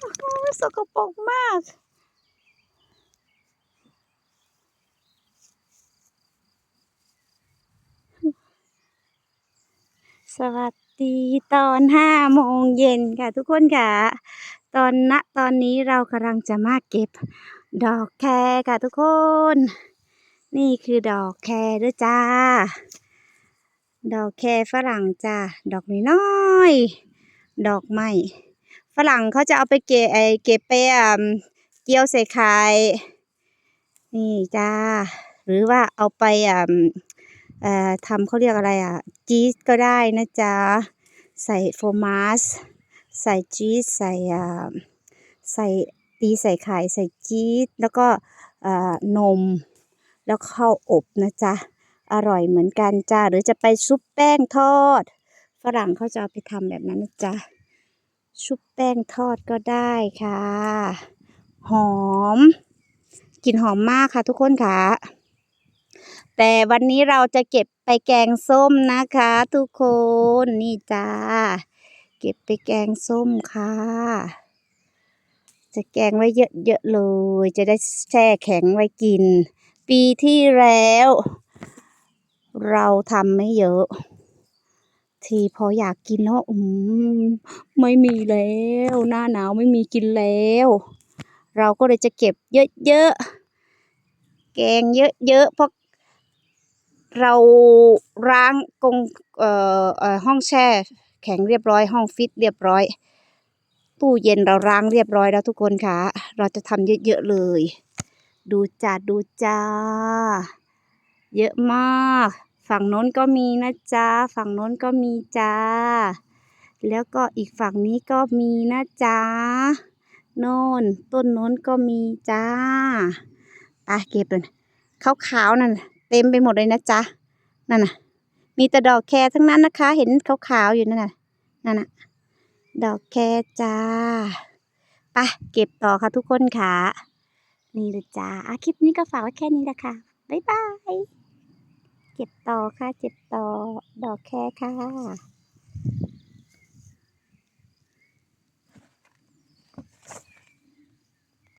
โอ้โหสกปรกมากสวัสดีตอนห้าโมงเย็นค่ะทุกคนค่ะ ตอนณตอนนี้เรากำลังจะมาเก็บ ดอกแครค่ะทุกคน นี่คือดอกแครด้วยจ้า ดอกแครฝรั่งจ้าดอกน้อยๆดอกไม้ รั่งเขาจะเอาไปเก็บไอเก็บไปอ่าเกี่ยวใส่ไข่นี่จ้า หรือว่าเอาไปอ่าเอ่อทำเขาเรียกอะไรอะจีสก็ได้นะจ๊ะ ใส่โฟมาสใส่จีสใส่อ่าใส่ตีใส่ไข่ใส่จีสแล้วก็อ่านม แล้วเข้าอบนะจ๊ะ อร่อยเหมือนกันจ้า หรือจะไปชุบแป้งทอด ฝรั่งเขาจะเอาไปทำแบบนั้นนะจ๊ะ ชุบแป้งทอดก็ได้ค่ะ หอมกลิ่นหอมมากค่ะทุกคนค่ะ แต่วันนี้เราจะเก็บไปแกงส้มนะคะ ทุกคนนี่จ้าเก็บไปแกงส้มค่ะ จะแกงไว้เยอะๆเลย จะได้แช่แข็งไว้กิน ปีที่แล้ว เราทำไม่เยอะ ทีพออยากกินเนาะอืมไม่มีแล้ว หน้าหนาวไม่มีกินแล้ว เราก็เลยจะเก็บเยอะๆแกงเยอะๆเพราะเราล้างกงเอ่อเอ่อห้องแช่ แข็งเรียบร้อยห้องฟิตเรียบร้อย ตู้เย็นเราล้างเรียบร้อยแล้วทุกคนค่ะ เราจะทำเยอะๆเลย ดูจ้าดูจ้า เยอะมาก ฝั่งโน้นก็มีนะจ๊ะ ฝั่งโน้นก็มีจ้า แล้วก็อีกฝั่งนี้ก็มีนะจ๊ะ โน่น ต้นโน้นก็มีจ้าไปเก็บเลยขาวๆนั่นเต็มไปหมดเลยนะจ๊ะ นั่นน่ะ มีแต่ดอกแครทั้งนั้นนะคะ เห็นขาวๆอยู่นั่นน่ะ นั่นน่ะ ดอกแครจ้าไปเก็บต่อค่ะทุกคนค่ะ นี่เลยจ้าคลิปนี้ก็ฝากไว้แค่นี้ละค่ะ บ๊ายบาย เก็บต่อค่ะ เก็บต่อ ดอกแครค่ะ